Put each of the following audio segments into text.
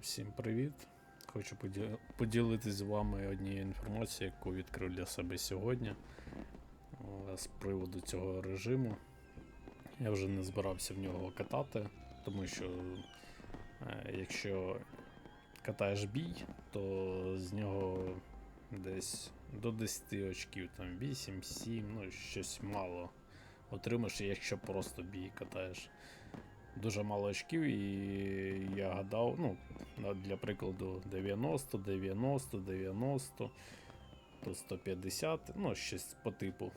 Всім привіт! Хочу поді- поділитися з вами однією інформацією, яку відкрив для себе сьогодні е, з приводу цього режиму. Я вже не збирався в нього катати, тому що е, якщо катаєш бій, то з нього десь до 10 очків, там 8, 7, ну щось мало отримаєш, якщо просто бій катаєш дуже мало очків, і я гадав, ну, для прикладу, 90, 90, 90, то 150, ну, щось по типу.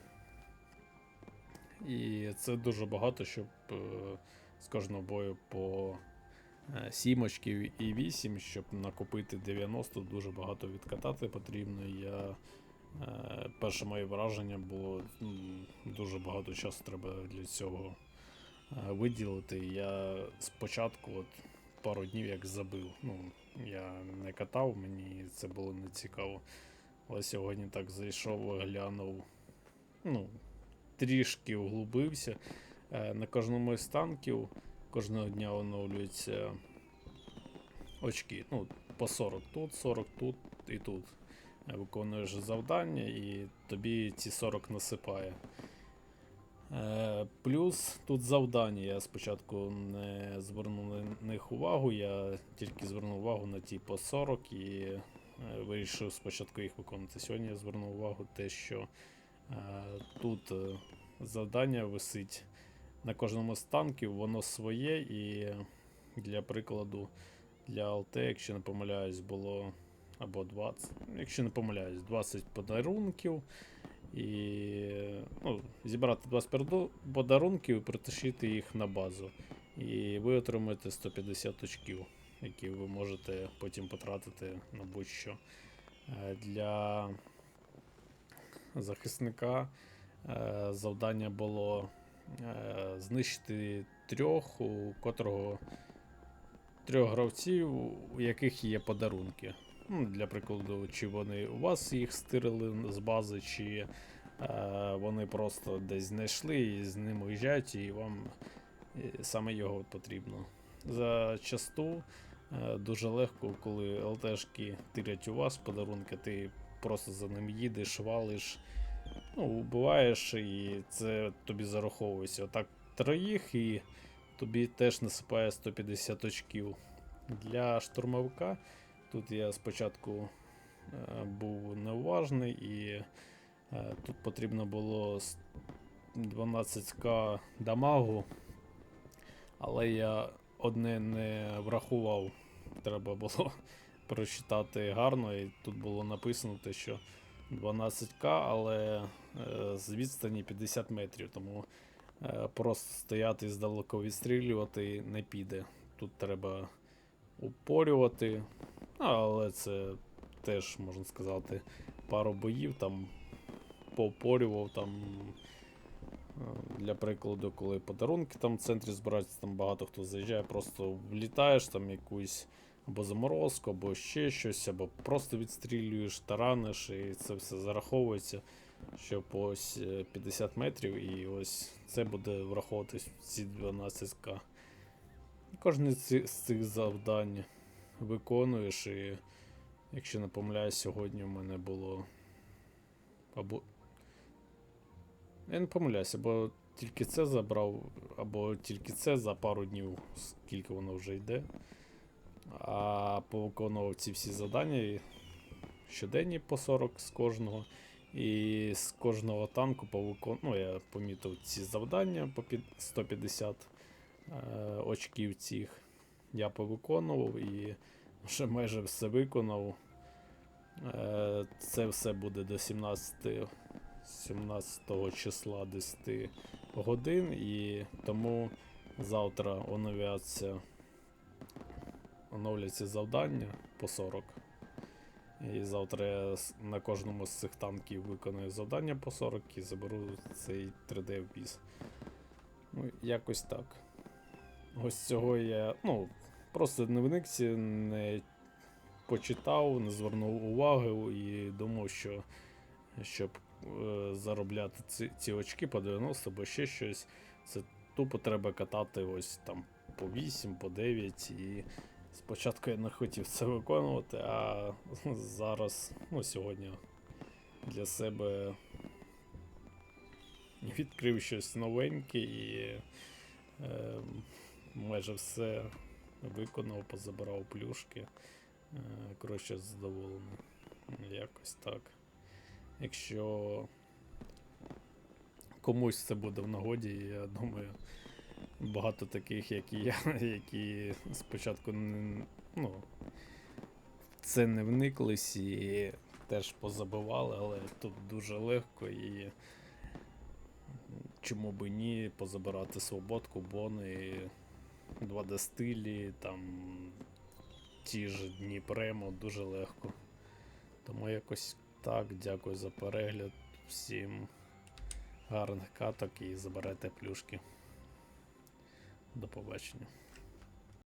І це дуже багато, щоб е, з кожного бою по 7 очків і 8, щоб накопити 90, дуже багато відкатати потрібно. Я, е, перше моє враження було дуже багато часу треба для цього е, виділити. Я спочатку от пару днів як забив. Ну, я не катав, мені це було не цікаво. Але сьогодні так зайшов, глянув. Ну, трішки углубився. Е, На кожному із танків кожного дня оновлюються очки. Ну, по 40 тут, 40 тут і тут. Е, Виконуєш завдання, і тобі ці 40 насипає. Е, Плюс тут завдання. Я спочатку не звернув на них увагу, я тільки звернув увагу на ті по 40 і е, вирішив спочатку їх виконати. Сьогодні я звернув увагу те, що е, тут завдання висить на кожному з танків, воно своє, і для прикладу, для ЛТ, якщо не помиляюсь, було або 20, якщо не помиляюсь, 20 подарунків. І ну, зібрати 20 перду- подарунків і притащити їх на базу. І ви отримаєте 150 очків, які ви можете потім потратити на будь-що. Е, Для захисника е, завдання було е, знищити трьох, у котрого трьох гравців, у яких є подарунки. Ну, для прикладу, чи вони у вас їх стирили з бази, чи е, вони просто десь знайшли і з ним уїжджають, і вам е, саме його потрібно. Зачасту е, дуже легко, коли ЛТшки тирять у вас подарунки, ти просто за ним їдеш, валиш, ну, вбиваєш, і це тобі зараховується. Отак троїх, і тобі теж насипає 150 очків. Для штурмовика Тут я спочатку е, був неуважний і е, тут потрібно було 12к дамагу, але я одне не врахував. Треба було прочитати гарно, і тут було написано те, що 12к, але е, з відстані 50 метрів, тому просто стояти здалеку відстрілювати не піде. Тут треба упорювати. Але це теж, можна сказати, пару боїв там поупорював там. е, Для прикладу, коли подарунки там в центрі збираються, там багато хто заїжджає, просто влітаєш там якусь або заморозку, або ще щось, або просто відстрілюєш, тараниш, і це все зараховується, щоб ось е, 50 метрів, і ось це буде враховуватись в ці 12к. Кожне з цих завдань виконуєш, і якщо не помиляюсь, сьогодні в мене було. Або. Я не помиляюсь, або тільки це забрав, або тільки це за пару днів, скільки воно вже йде. А повиконував ці всі завдання щоденні по 40 з кожного. І з кожного танку повикон... ну, я помітив ці завдання по під 150 е, очків цих я повиконував і вже майже все виконав. Е, Це все буде до 17, 17 числа 10 годин, і тому завтра оновляться, оновляться завдання по 40. І завтра я на кожному з цих танків виконую завдання по 40 і заберу цей 3D віз. Ну, якось так. Ось цього я. Ну, просто не вникся, не почитав, не звернув уваги і думав, що щоб е, заробляти ці, ці очки по 90 або ще щось, це тупо треба катати ось там по 8, по 9 і Спочатку я не хотів це виконувати, а зараз, ну, сьогодні для себе відкрив щось новеньке і е, майже все виконав, позабирав плюшки. Е, коротше, задоволений. Якось так. Якщо комусь це буде в нагоді, я думаю, багато таких, як і я, які спочатку не, ну, це не вниклись і теж позабивали, але тут дуже легко і чому би ні, позабирати свободку, бони, 2D стилі, там ті ж дні премо дуже легко. Тому якось так, дякую за перегляд. Всім гарних каток і забирайте плюшки. До побачення.